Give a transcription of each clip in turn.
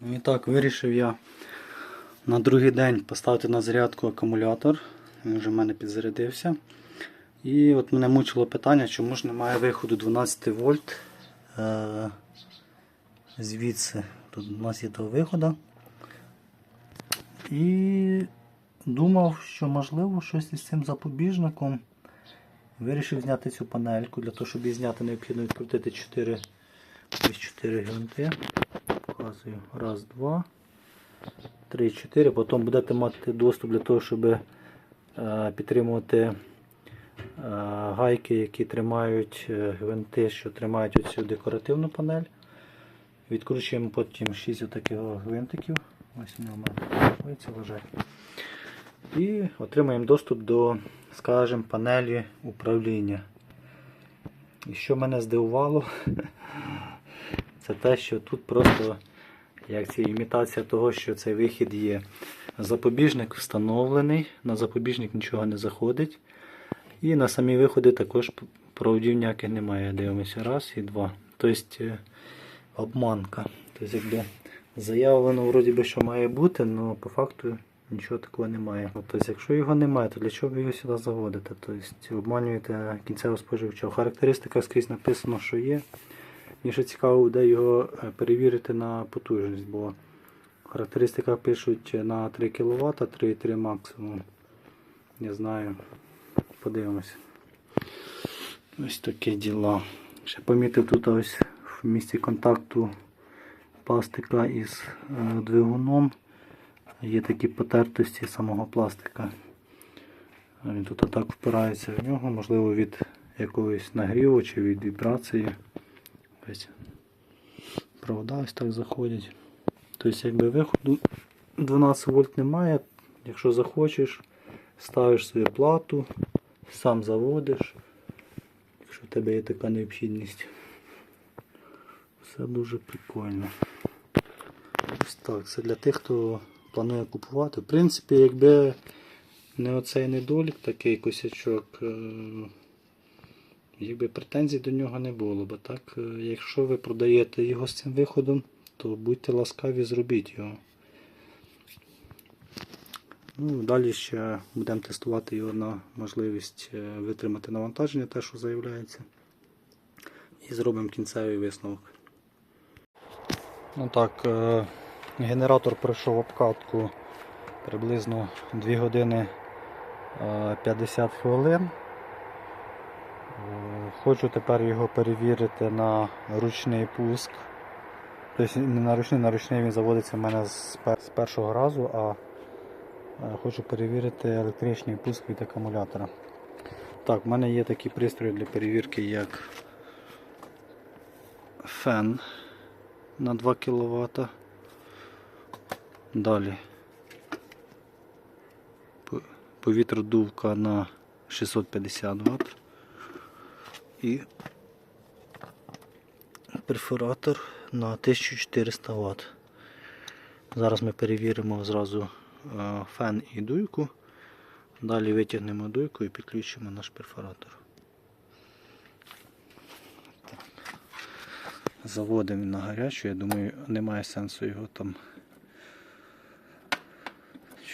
Ну І так, вирішив я на другий день поставити на зарядку акумулятор. Він вже в мене підзарядився. І от мене мучило питання, чому ж немає виходу 12 вольт е- звідси. Тут у нас є того виходу. І думав, що можливо щось із цим запобіжником. Вирішив зняти цю панельку. Для того, щоб її зняти, необхідно відкрутити 4, ось 4 гвинти. Показую. Раз, два, три, чотири. Потім будете мати доступ для того, щоб е, підтримувати е, гайки, які тримають е, гвинти, що тримають оцю декоративну панель. Відкручуємо потім 6 таких гвинтиків. Ось вони у мене лежать. І отримаємо доступ до, скажімо, панелі управління. І що мене здивувало, це те, що тут просто як це імітація того, що цей вихід є. Запобіжник встановлений, на запобіжник нічого не заходить. І на самі виходи також проводів ніяких немає. Дивимося, раз і два. Тобто е, обманка. Тобто, якби заявлено, вроді би, що має бути, але по факту нічого такого немає. Тобто, якщо його немає, то для чого ви його сюди заводите? Тобто обманюєте кінцевого споживача. В характеристиках скрізь написано, що є. Мені ще цікаво буде його е, перевірити на потужність, бо в характеристиках пишуть на 3 кВт, 3,3 максимум. Не знаю. Подивимось. Ось такі діла. Ще помітив тут ось в місці контакту пластика із е, двигуном. Є такі потертості самого пластика. Він тут отак впирається в нього, можливо від якогось нагріву чи від вібрації. Ось провода ось так заходять. Тобто якби виходу 12 вольт немає. Якщо захочеш, ставиш свою плату, сам заводиш, якщо в тебе є така необхідність. Все дуже прикольно. Ось так, це для тих, хто планує купувати. В принципі, якби не оцей недолік, такий косячок, е, якби претензій до нього не було. Бо так, е, якщо ви продаєте його з цим виходом, то будьте ласкаві, зробіть його. Ну, далі ще будемо тестувати його на можливість е, витримати навантаження, те, що заявляється. І зробимо кінцевий висновок. Ну так, е, генератор пройшов обкатку приблизно 2 години е, 50 хвилин. Хочу тепер його перевірити на ручний пуск. Тобто не на ручний, на ручний він заводиться в мене з першого разу, а е, хочу перевірити електричний пуск від акумулятора. Так, в мене є такі пристрої для перевірки, як фен на 2 кВт. Далі по- повітродувка на 650 Вт. І перфоратор на 1400 Вт. Зараз ми перевіримо зразу е, фен і дуйку. Далі витягнемо дуйку і підключимо наш перфоратор. Заводимо на гарячу, я думаю, немає сенсу його там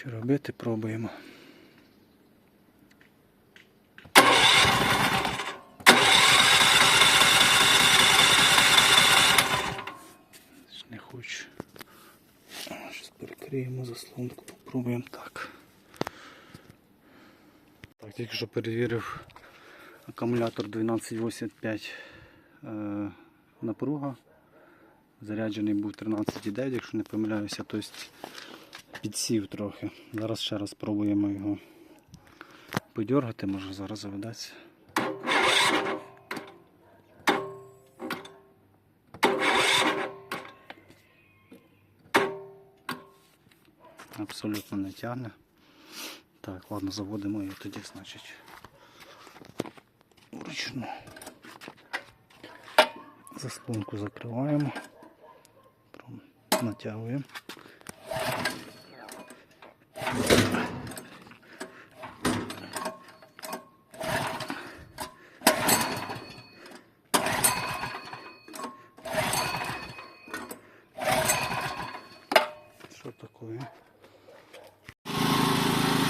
що робити, пробуємо. Ж Не хочу. Зараз заслонку, попробуємо так. Так, тільки що перевірив акумулятор 1285 е, напруга. Заряджений був 13,9, якщо не помиляюся, тобто підсів трохи. Зараз ще раз спробуємо його подергати, може зараз заведеться. Абсолютно не тягне. Так, ладно, заводимо його тоді, значить. Вручну. Заслонку закриваємо. Натягуємо.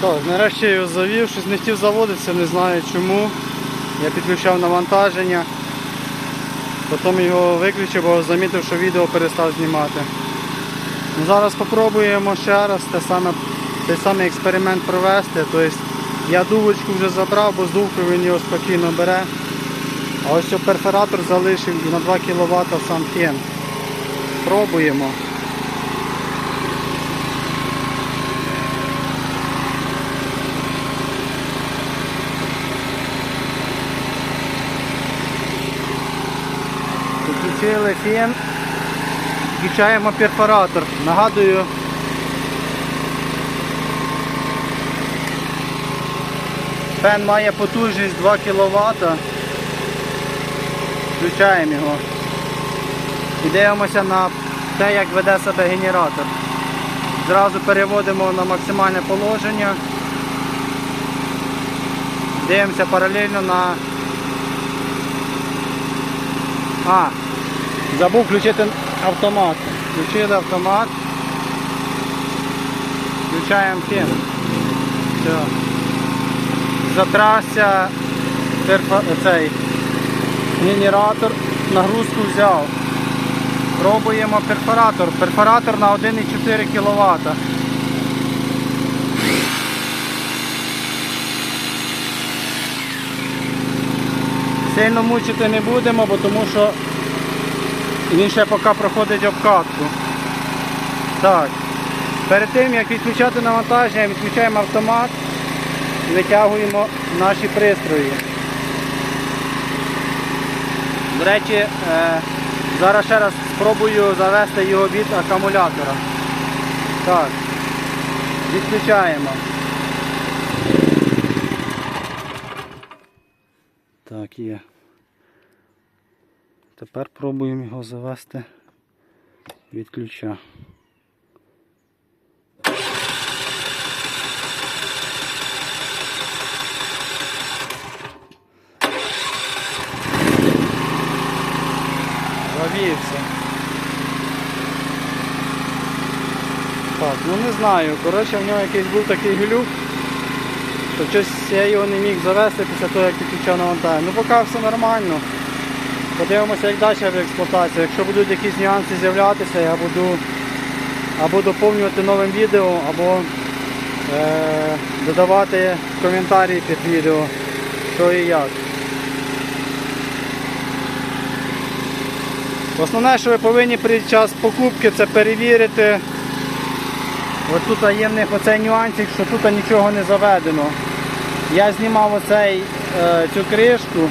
Так, нарешті його завів, щось не хотів заводитися, не знаю чому. Я підключав навантаження. Потім його виключив, бо замітив, що відео перестав знімати. Ну, Зараз спробуємо ще раз те саме, той самий експеримент провести. Тобто я дувочку вже забрав, бо з дувкою він його спокійно бере. А ось перфоратор залишив на 2 кВт сам фен. Пробуємо. Підключили фен, включаємо перфоратор. Нагадую, фен має потужність 2 кВт. Включаємо його. І дивимося на те, як веде себе генератор. Зразу переводимо на максимальне положення. Дивимося паралельно на а, забув включити автомат. Включили автомат. Включаємо фен. Все. Затрасся перфа... цей генератор, нагрузку взяв. Пробуємо перфоратор. Перфоратор на 1,4 кВт. Сильно мучити не будемо, бо тому що він ще поки проходить обкатку. Так. Перед тим як відключати навантаження, відключаємо автомат витягуємо наші пристрої. До речі, е, зараз ще раз спробую завести його від акумулятора. Так. Відключаємо. Так, є. Тепер пробуємо його завести від ключа. Завівся. Так, ну не знаю. Коротше, в нього якийсь був такий глюк. То щось я його не міг завести після того, як підключав навантаження. Ну поки все нормально. Подивимося, як далі в експлуатації. Якщо будуть якісь нюанси з'являтися, я буду або доповнювати новим відео, або е, додавати коментарі під відео, що і як. Основне, що ви повинні під час покупки, це перевірити. Ось тут є в них оцей нюансик, що тут нічого не заведено. Я знімав оцей, е, цю кришку.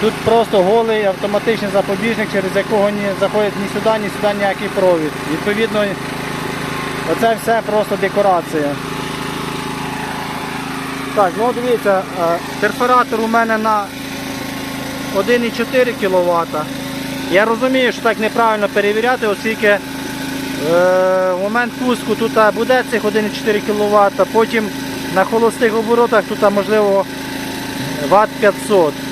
Тут просто голий автоматичний запобіжник, через якого не заходить ні сюди, ні сюди ніякий провід. Відповідно, оце все просто декорація. Так, ну дивіться, е, перфоратор у мене на 1,4 кВт. Я розумію, що так неправильно перевіряти, оскільки е, в момент пуску тут буде цих 1,4 кВт, потім на холостих оборотах тут можливо Вт 500.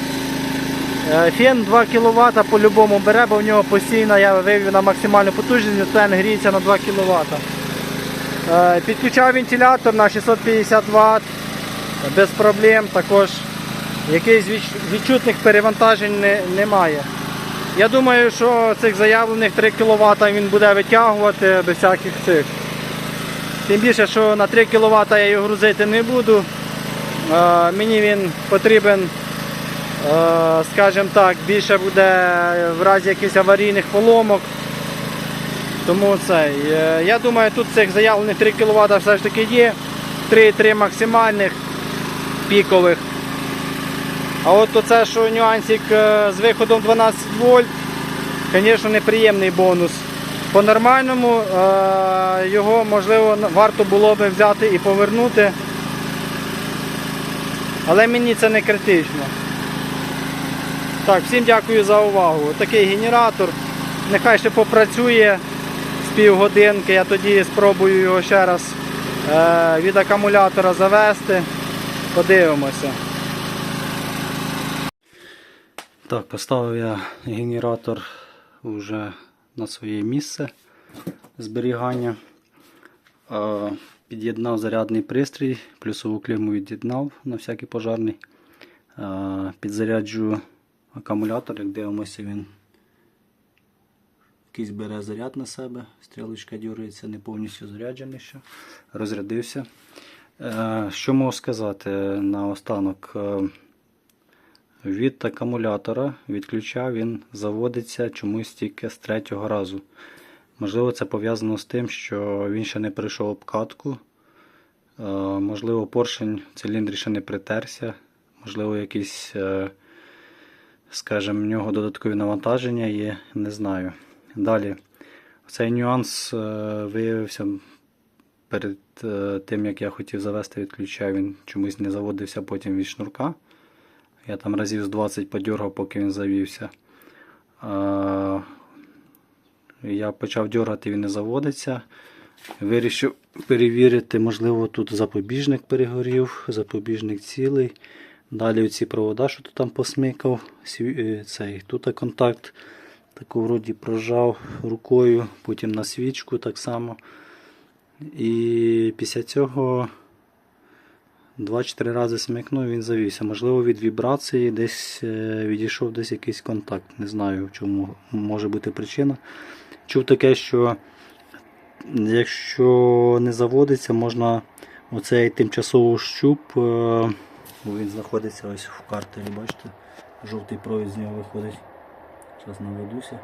Е, Фен 2 кВт по-любому бере, бо в нього постійно я вивів на максимальну потужність, фен гріється на 2 кВт. Е, Підключав вентилятор на 650 Вт без проблем. Також якихось відчутних перевантажень не- немає. Я думаю, що цих заявлених 3 кВт він буде витягувати без всяких цих. Тим більше, що на 3 кВт я його грузити не буду. Е, Мені він потрібен, скажімо так, більше буде в разі якихось аварійних поломок. Тому цей. е, Я думаю, тут цих заявлених 3 кВт все ж таки є. 3,3 максимальних пікових. А от оце, що нюансик е, з виходом 12 вольт, звісно, неприємний бонус. По-нормальному е, його можливо варто було би взяти і повернути. Але мені це не критично. Так, всім дякую за увагу. Такий генератор. Нехай ще попрацює з півгодинки, я тоді спробую його ще раз е, від акумулятора завести. Подивимося. Так, поставив я генератор вже на своє місце зберігання. Е, Під'єднав зарядний пристрій, плюсову клемму від'єднав на всякий пожарний. Е, Підзаряджу акумулятор, як дивимося, він якийсь бере заряд на себе, стрілочка дюрається, не повністю заряджений ще, розрядився. Е, Що можу сказати наостанок? Е, Від акумулятора, від ключа він заводиться чомусь тільки з третього разу. Можливо, це пов'язано з тим, що він ще не пройшов обкатку. Е, Можливо, поршень в циліндрі ще не притерся. Можливо, якісь, е, скажімо, в нього додаткові навантаження є, не знаю. Далі, цей нюанс е, виявився перед е, тим, як я хотів завести від ключа, він чомусь не заводився потім від шнурка. Я там разів з 20 подергав, поки він завівся. Е, Я почав дергати, він не заводиться. Вирішив перевірити, можливо, тут запобіжник перегорів, запобіжник цілий. Далі ці провода, що тут там посмикав, е, цей, тут контакт таку вроді прожав рукою, потім на свічку так само. І після цього 2-4 рази смикнув, він завівся. Можливо, від вібрації десь е, відійшов десь якийсь контакт. Не знаю, в чому може бути причина. Чув таке, що якщо не заводиться, можна оцей тимчасовий щуп, е, бо він знаходиться ось в картері, бачите, жовтий провід з нього виходить. Зараз наведуся.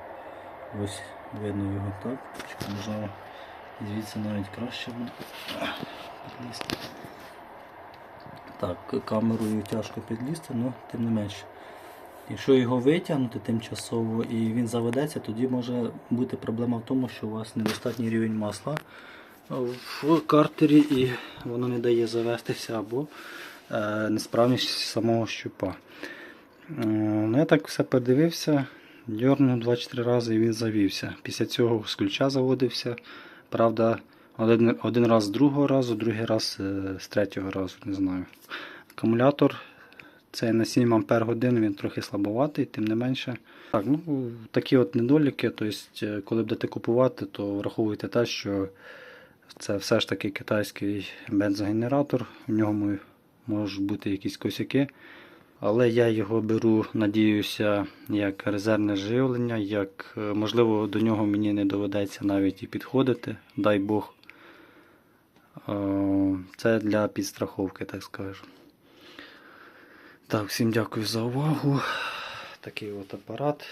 Ось видно його так. Можливо, звідси навіть краще буде. Так, камерою тяжко підлізти, але тим не менше. Якщо його витягнути тимчасово і він заведеться, тоді може бути проблема в тому, що у вас недостатній рівень масла в картері і воно не дає завестися або несправність самого щупа. Е, Ну, я так все подивився, дьорнув 2-4 рази і він завівся. Після цього з ключа заводився. Правда, один, один раз з другого разу, другий раз е, з третього разу, не знаю. Акумулятор це на 7 Ампер годин, він трохи слабоватий, тим не менше. Так, ну, такі от недоліки. Тобто, е, коли будете купувати, то враховуйте те, що це все ж таки китайський бензогенератор. В ньому можуть бути якісь косяки. Але я його беру, надіюся, як резервне живлення, як е, можливо до нього мені не доведеться навіть і підходити, дай Бог. Е, Це для підстраховки, так скажу. Так, всім дякую за увагу. Такий от апарат.